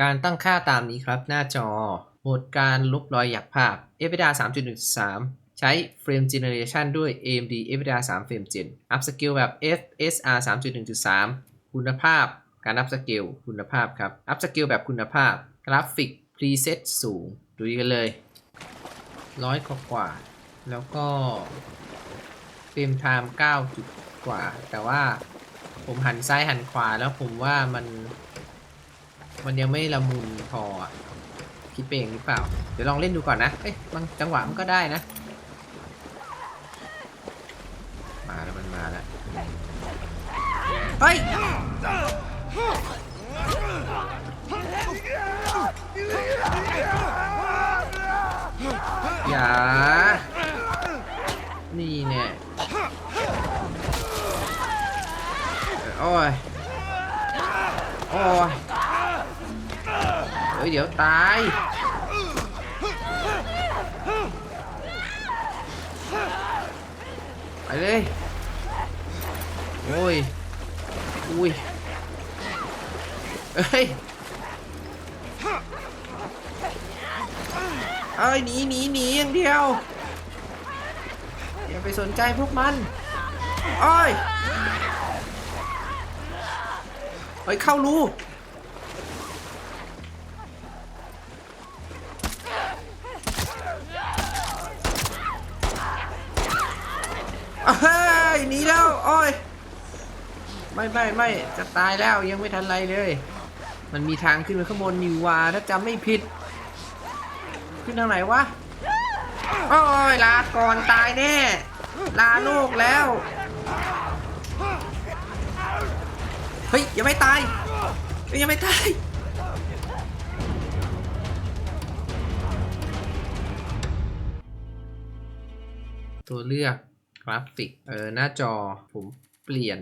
การตั้งค่าตามนี้ครับหน้าจอ โหมดการลบรอยหยักภาพ FSR 3.13 ใช้ Frame Generation ด้วย AMD FSR 3 Frame Gen Up Scale แบบ FSR 3.1.3 คุณภาพ การ Up Scale คุณภาพครับ Up Scale แบบคุณภาพ กราฟิก Preset สูง ดูกันเลย ร้อยกว่ากว่า แล้วก็ เฟรมไทม์9จุดกว่า แต่ว่าผมหันซ้ายหันขวาแล้วผมว่ามัน มันยังไม่ละมุนพออะคิดไปเองหรือเปล่า เดี๋ยวลองเล่นดูก่อนนะ เอ้ยบางจังหวะมันก็ได้นะ มาแล้วมันมาแล้วเฮ้ยอย่า นี่เนี่ยโอ้ย โอ้ย ฮ้ยเดี๋ยวตาย ไปเลย โอ้ย อุ้ยเอ้ยเอ้ยหนีหนีหนีอย่างเดียว อย่าไปสนใจพวกมันเอ้ยเฮ้ยเข้ารู เฮ้ยหนีแล้วโอ้ยไม่ไม่ไม่จะตายแล้วยังไม่ทันไรเลย มันมีทางขึ้นไปข้างบนนิววาถ้าจำไม่ผิด ขึ้นทางไหนวะโอ้ยลาก่อนตายแน่ลาลูกแล้วเฮ้ยยังไม่ตายเฮ้ยยังไม่ตายตัวเลือก กราฟิกเออหน้าจอผมเปลี่ยน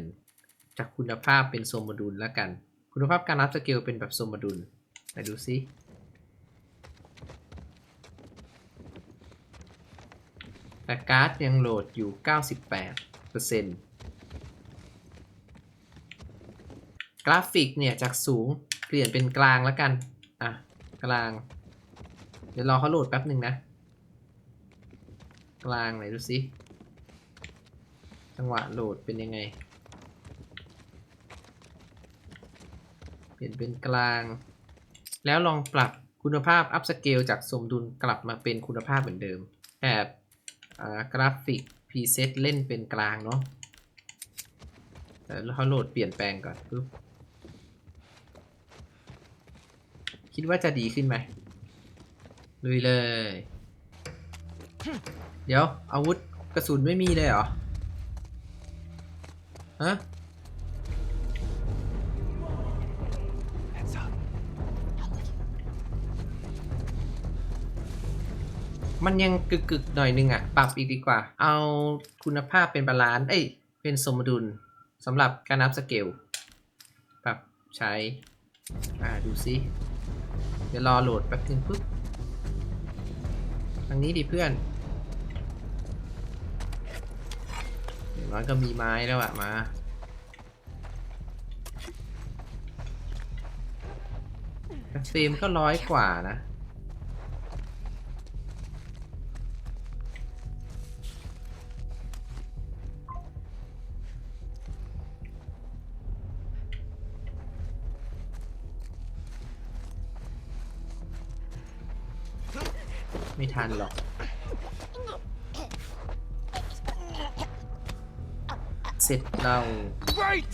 จากคุณภาพเป็นโซมดูลแล้วกัน คุณภาพการรับสเกลเป็นแบบโซมดูลไหนดูซิแต่การ์ดยังโหลดอยู่ 98%กราฟิกเนี่ยจากสูงเปลี่ยนเป็นกลางแล้วกัน อะ กลาง เดี๋ยวรอเขาโหลดแป๊บหนึ่งนะ กลางไหนดูสิ จังหวะโหลดเป็นยังไง เปลี่ยนเป็นกลาง แล้วลองปรับคุณภาพอัพสเกลจากสมดุลกลับมาเป็นคุณภาพเหมือนเดิมแอบอ่กราฟิกพรีเซตเล่นเป็นกลางเนาะแล้วเขาโหลดเปลี่ยนแปลงก่อนปุ๊บคิดว่าจะดีขึ้นไหมลุยเลย เดี๋ยวอาวุธกระสุนไม่มีเลยเหรอ ฮะมันยังกึกๆหน่อยนึงอะ่ะ ปรับอีกดีกว่า เอาคุณภาพเป็นบาลานซ์เอ้ย เป็นสมดุลสำหรับการนับสเกล ปรับใช้ อ่า ดูซิเดี๋ยวรอโหลดแป๊บนึงปุ๊บทางนี้ดิเพื่อน อย่างน้อยก็มีไม้แล้วอะมาแต่เฟรมก็ร้อยกว่านะไม่ทันหรอก เสร็จเรา Right!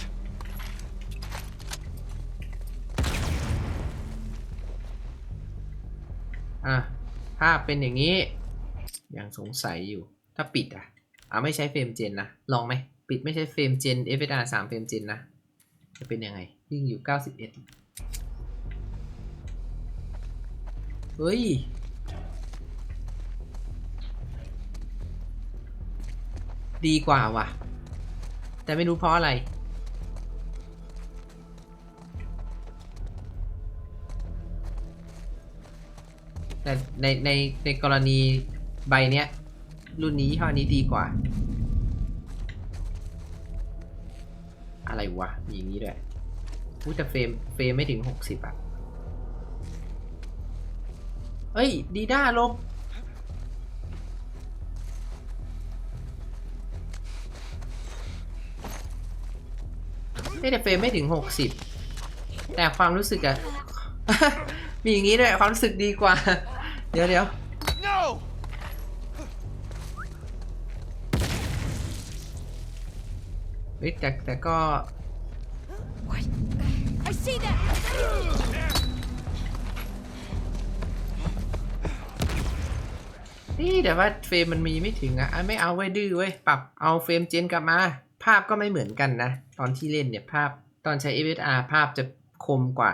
อะภาพเป็นอย่างนี้ ยังสงสัยอยู่ ถ้าปิดอะ อะไม่ใช้เฟรมเจนนะ ลองไหม ปิดไม่ใช่เฟรมเจน FSR 3เฟรมเจนนะ จะเป็นยังไงวิ่งอยู่ 91 เฮ้ยดีกว่าว่ะ แต่ไม่รู้เพราะอะไร แต่ในในในกรณีใบเนี้ย รุ่นนี้ยี่ห้อนี้ดีกว่า อะไรวะ มีอย่างนี้ด้วยอุ้ยแต่เฟรมเฟรมไม่ถึงหกสิบอะเอ้ย ดีด้าลบ แต่เฟรมไม่ถึง 60 แต่ความรู้สึกอะมีอย่างนี้ด้วยความรู้สึกดีกว่า เดี๋ยวเดี๋ยว No! เฮ้ยแต่แต่ก็ What? I see them! นี่แต่ว่าเฟรมมันมีไม่ถึงอะอะไม่เอาไว้ดื้อเว้ยปรับเอาเฟรมเจนกลับมา ภาพก็ไม่เหมือนกันนะ ตอนที่เล่นเนี่ยภาพตอนใช้ FSR ภาพจะคมกว่า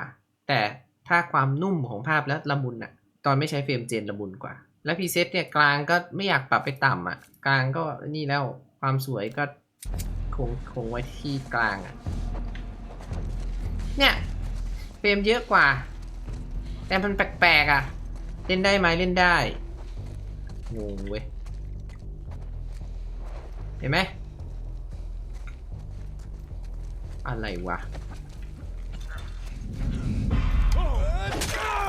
แต่ถ้าความนุ่มของภาพและละมุนอะตอนไม่ใช้เฟรมเจนละมุนกว่า แล้วพีเซตเนี่ยกลางก็ไม่อยากปรับไปต่ำอะกลางก็นี่แล้วความสวยก็คงคงไว้ที่กลางอะเนี่ยเฟรมเยอะกว่า แต่มันแปลกๆอะเล่นได้ไหมเล่นได้งงเว้ยเห็นไหม อะไรวะ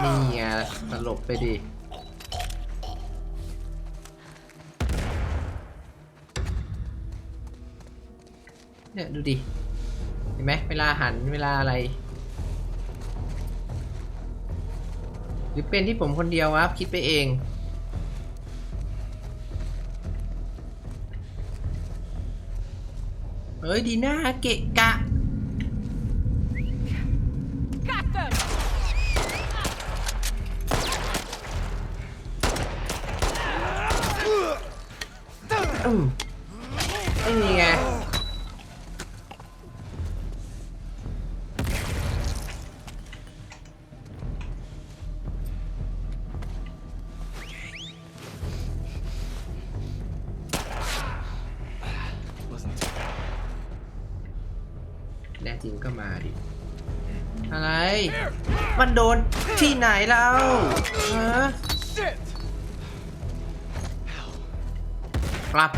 นี่ไงตลบไปดิเนี่ยดูดิเห็นไหมเวลาหันเวลาอะไร หรือเป็นที่ผมคนเดียววะคิดไปเองเฮ้ยดีหน้าเกะกะ จริงก็มาดิ อะไร มันโดนที่ไหนเราฮะ shit! กลับ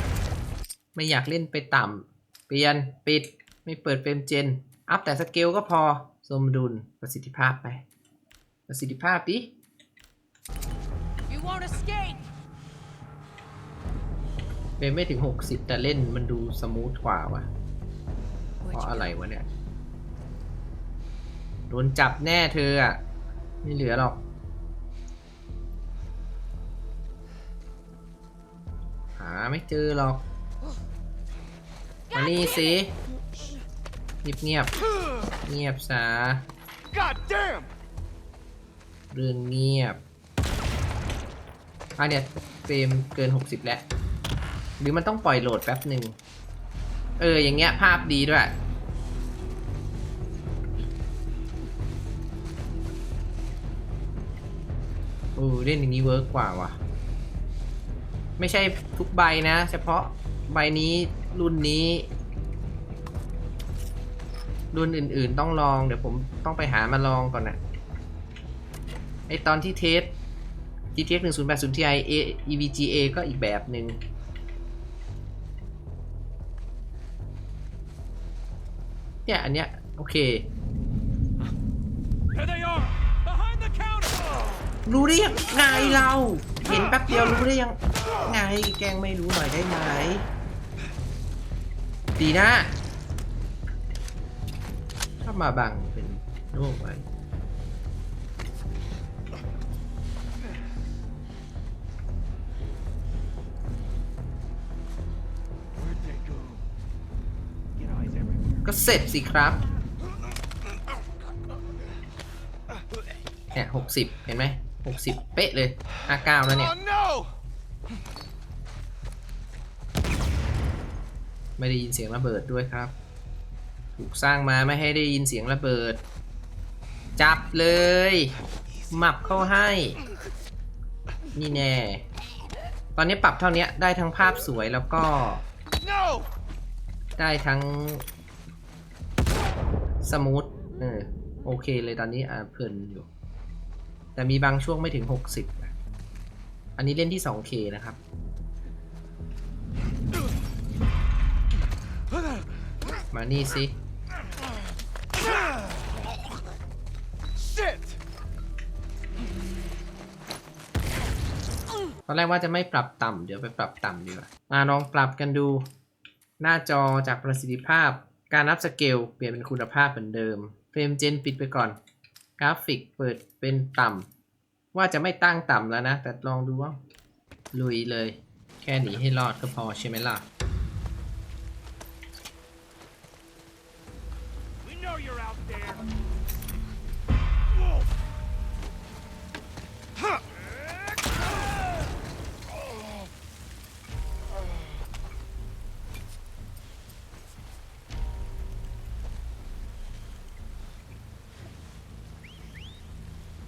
ไม่อยากเล่นไปต่ำ เปลี่ยน ปิด ไม่เปิดเฟรมเจน อัพแต่สเกลก็พอ สมดุล ประสิทธิภาพไป ประสิทธิภาพดิ You won't escape! เฟรมไม่ถึง 60 แต่เล่นมันดูสมูทกว่าวะเพราะอะไรวะเนี่ยโด นจับแน่เธออะ ไม่เหลือหรอก หาไม่เจอหรอก มานี่สิเงียบเงียบๆเงียบซะ God damn! เรื่องเงียบอะเนี่ยเฟรมเกิน 60 แล้ว หรือมันต้องปล่อยโหลดแป๊บหนึ่ง เออ อย่างเงี้ยภาพดีด้วย โอ้เล่นอย่างนี้เวิร์กกว่าว่ะ ไม่ใช่ทุกใบนะ เฉพาะใบนี้รุ่นนี้ รุ่นอื่นๆต้องลองเดี๋ยวผมต้องไปหามาลองก่อนนะไอตอนที่เทส GTX 1080 Ti A- EVGA ก็อีกแบบหนึ่งเนี่ยอันเนี้ยโอเค Here they are! รู้ได้ยังไงเรา เห็นแป๊บเดียวรู้ได้ยังไงแกงไม่รู้หน่อยได้ไหมดีนะถ้ามาบังเป็นโล่ไว้ก็เสร็จสิครับเนี่ยหกสิบเห็นไหม หกสิบเป๊ะเลยห้าเก้าแล้วเนี่ย Oh no! ไม่ได้ยินเสียงระเบิดด้วยครับ ถูกสร้างมาไม่ให้ได้ยินเสียงระเบิด จับเลย หมับเข้าให้ นี่แน่ ตอนนี้ปรับเท่านี้ได้ทั้งภาพสวยแล้วก็ No! ได้ทั้ง สมูท เออ โอเคเลยตอนนี้อ่าเพลินอยู่ แต่มีบางช่วงไม่ถึง 60นะอันนี้เล่นที่ 2K นะครับ มานี่สิ ตอนแรกว่าจะไม่ปรับต่ำเดี๋ยวไปปรับต่ำดีกว่า มาลองปรับกันดู หน้าจอจากประสิทธิภาพ การนับสเกลเปลี่ยนเป็นคุณภาพเหมือนเดิม เฟรมเจนปิดไปก่อน กราฟิกเปิดเป็นต่ำว่าจะไม่ตั้งต่ำแล้วนะ แต่ลองดูว่าลุยเลย แค่หนีให้รอดก็พอใช่ไหมล่ะ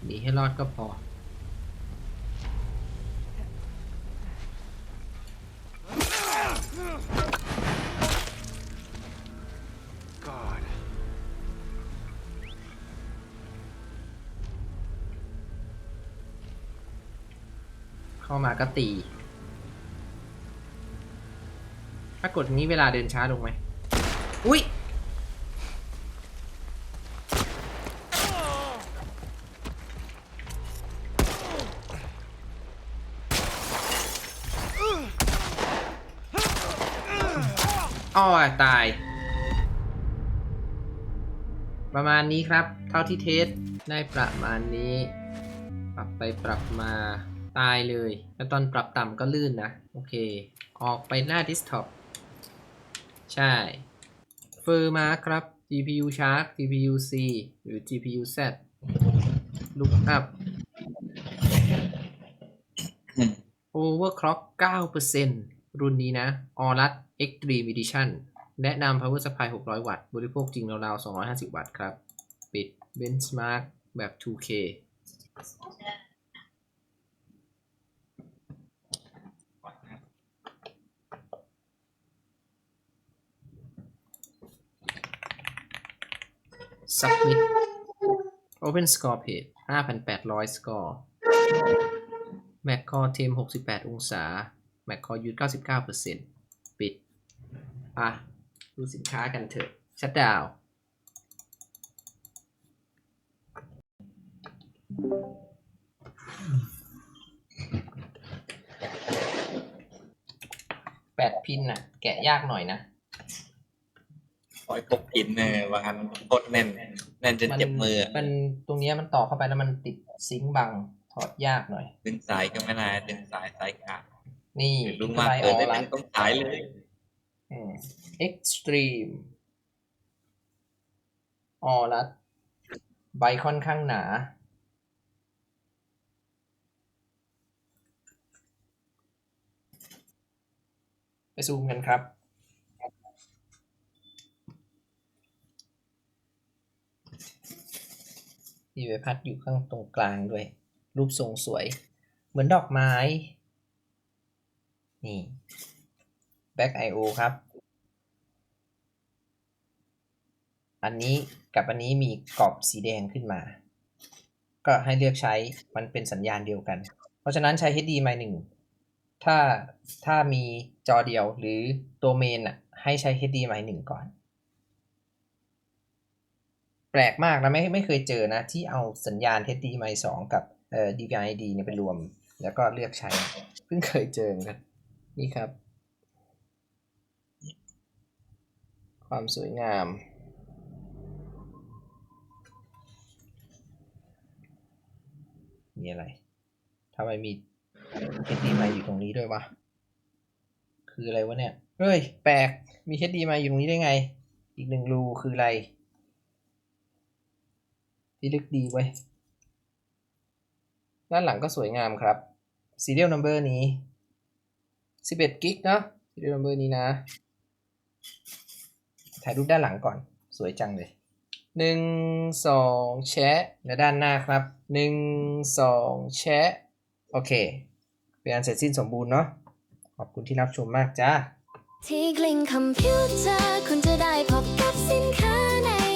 หนีให้รอดก็พอ God. เข้ามาก็ตี ถ้ากดอย่างนี้เวลาเดินช้าลงไหม อุ้ย อ้อตาย ประมาณนี้ครับ เท่าที่เทสได้ประมาณนี้ ปรับไปปรับมาตายเลย แล้วตอนปรับต่ำก็ลื่นนะ โอเค ออกไปหน้า desktop ใช่เฟอร์มาครับ GPU Shark GPU C หรือ GPU Z Look up Overclock 9%รุ่นนี้นะ Aorus Extreme Edition แนะนำ Power Supply 600 วัตต์ บริโภคจริงราวๆ 250 วัตต์ครับ ปิด Benchmark แบบ 2K สับมิด Open Score Page 5,800 Score Mac Core Tem 68 องศา Mac Core U 99%ปิด อะ ดูสินค้ากันเถอะชัดดาวแปดพินน่ะแกะยากหน่อยนะคอยปกปินเนอบางอันกดแน่น แน่นจนเจ็บมือมันตรงเนี้ยมันต่อเข้าไปแล้วมันติดซิงค์บังถอดยากหน่อย ดึงสายก็ไม่ได้ดึงสายสายขาดนี่ลุงมากเกินได้ไหมรัต้องสายเลยอืม extreme ออรัดใบค่อนข้างหนา ไปซูมกันครับ มีใบพัดอยู่ข้างตรงกลางด้วย รูปทรงสวย เหมือนดอกไม้ นี่ Back IO ครับ อันนี้กับอันนี้มีกรอบสีแดงขึ้นมา ก็ให้เลือกใช้มันเป็นสัญญาณเดียวกัน เพราะฉะนั้นใช้ HDMI 1ถ้าถ้ามีจอเดียวหรือตัวเมนอะให้ใช้ HDMI 1ก่อน แปลกมากนะไม่ไม่เคยเจอนะ ที่เอาสัญญาณ HDMI 2 กับเอ่อ DVI-D เนี่ยไปรวม แล้วก็เลือกใช้ เพิ่งเคยเจอกันนี่ครับ ความสวยงาม มีอะไรทำไมมี HDMI อยู่ตรงนี้ด้วยวะ คืออะไรวะเนี่ย เฮ้ย แปลก มี HDMI อยู่ตรงนี้ได้ไง อีกหนึ่งรูคืออะไร ที่ลึกดีไว้ ด้านหลังก็สวยงามครับ serial number นี้ 11กิกเนาะ serial number นี้นะ ถ่ายรูปด้านหลังก่อน สวยจังเลยหนึ่งสองแชะและด้านหน้าครับหนึ่งสองแชะโอเค เป็นอันเสร็จสิ้นสมบูรณ์เนาะขอบคุณที่รับชมมากจ้าที่กลิงคอมพิวเตอร์คุณจะได้พบกับสินค้าในรา